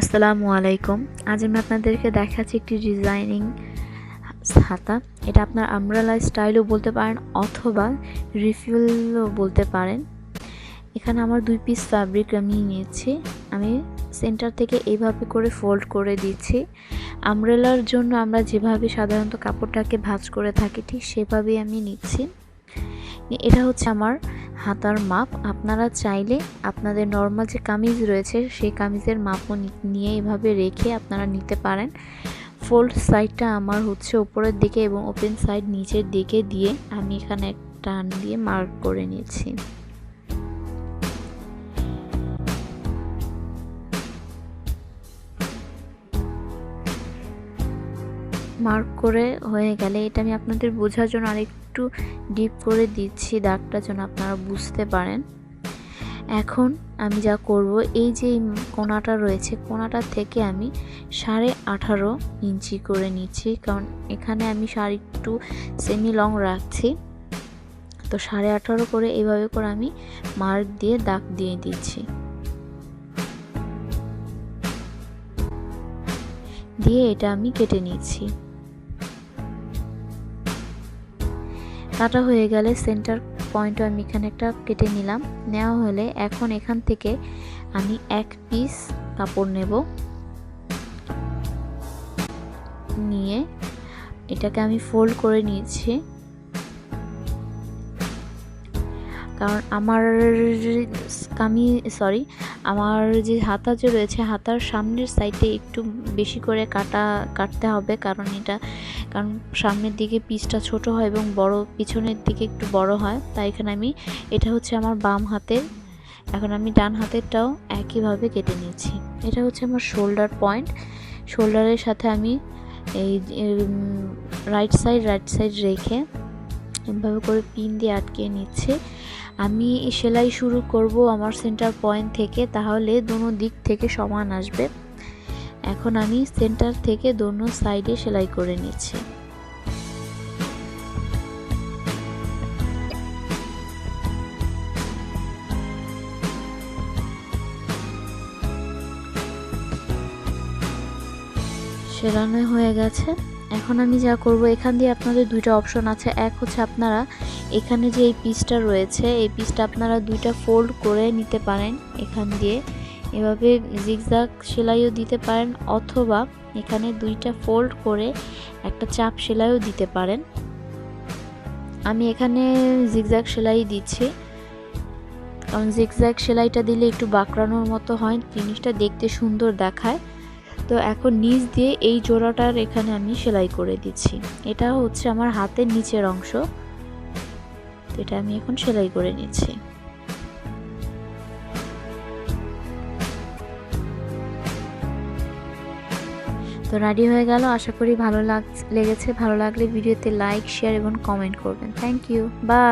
আসসালামু আলাইকুম। আজ আমি আপনাদেরকে দেখাচ্ছি একটি ডিজাইনিং হাতা এটা আপনার আমরালা স্টাইলও বলতে পারেন অথবা রিফিলও বলতে পারেন। এখানে আমার দুই পিস ফ্যাব্রিক আমি নিয়েছি। আমি সেন্টার থেকে এইভাবে করে ফোল্ড করে দিচ্ছি। আমরেলার জন্য আমরা যেভাবে সাধারণত কাপড়টাকে ভাঁজ করে থাকি, ঠিক সেভাবেই আমি নিচ্ছি। এটা হচ্ছে আমার হাতার মাপ। আপনারা চাইলে আপনাদের নর্মাল যে কামিজ রয়েছে, সেই কামিজের মাপও নিয়ে এভাবে রেখে আপনারা নিতে পারেন। ফোল্ড সাইডটা আমার হচ্ছে ওপরের দিকে এবং ওপেন সাইড নিচের দিকে দিয়ে আমি এখানে একটা টান দিয়ে মার্ক করে নিয়েছি মার্ক করে হয়ে গেলে এটা আমি আপনাদের বোঝার জন্য আরেকটু ডিপ করে দিচ্ছি, দাগটা যেন আপনারা বুঝতে পারেন। এখন আমি যা করব, এই যে কোনাটা রয়েছে, কোনাটা থেকে আমি সাড়ে আঠারো ইঞ্চি করে নিচ্ছি, কারণ এখানে আমি সাড়ে একটু সেমি লং রাখছি। তো সাড়ে আঠারো করে এইভাবে করে আমি মার্ক দিয়ে দাগ দিয়ে দিচ্ছি। দিয়ে এটা আমি কেটে নিচ্ছি। কাটা হয়ে গেলে সেন্টার পয়েন্ট আমি এখানে একটা কেটে নিলাম। নেওয়া হলে এখন এখান থেকে আমি এক পিস কাপড় নেব। নিয়ে এটাকে আমি ফোল্ড করে নিয়েছি। কারণ আমার কামি সরি আমার যে হাতা যে রয়েছে, হাতার সামনের সাইডে একটু বেশি করে কাটা, কাটতে হবে। কারণ এটা, কারণ সামনের দিকে পিসটা ছোট হয় এবং বড়, পিছনের দিকে একটু বড় হয়। তাই এখানে আমি, এটা হচ্ছে আমার বাম হাতের, এখন আমি ডান হাতেরটাও একইভাবে কেটে নিয়েছি। এটা হচ্ছে আমার শোল্ডার পয়েন্ট শোল্ডারের সাথে আমি এই রাইট সাইড রাইট সাইড রেখে এভাবে করে পিন দিয়ে আটকে নিচ্ছে। আমি সেলাই শুরু করব আমার সেন্টার পয়েন্ট থেকে, তাহলে দোনো দিক থেকে সমান আসবে। এখন আমি সেন্টার থেকে দোনো সাইডে সেলাই করে নিচ্ছি। সেলানো হয়ে গেছে। এখন আমি যা করব, এখান দিয়ে আপনাদের দুইটা অপশন আছে। এক হচ্ছে আপনারা এখানে যে এই পিসটা রয়েছে, এই পিসটা আপনারা দুইটা ফোল্ড করে নিতে পারেন এখান দিয়ে। এভাবে জিগজাগ সেলাইও দিতে পারেন অথবা এখানে দুইটা ফোল্ড করে একটা চাপ সেলাইও দিতে পারেন। আমি এখানে জিগজ্যাগ সেলাই দিচ্ছি। কারণ জিগজ্যাগ সেলাইটা দিলে একটু বাঁকড়ানোর মতো হয়, জিনিসটা দেখতে সুন্দর দেখায়। তো এখন নিচ দিয়ে এই জোড়াটার এখানে আমি সেলাই করে দিচ্ছি। এটা হচ্ছে আমার হাতের নিচের অংশ। এটা আমি এখন সেলাই করে নিচ্ছি। তো রেডি হয়ে গেল। আশা করি ভালো লাগ লেগেছে। ভালো লাগলে ভিডিওতে লাইক, শেয়ার এবং কমেন্ট করবেন। Thank you. বাই।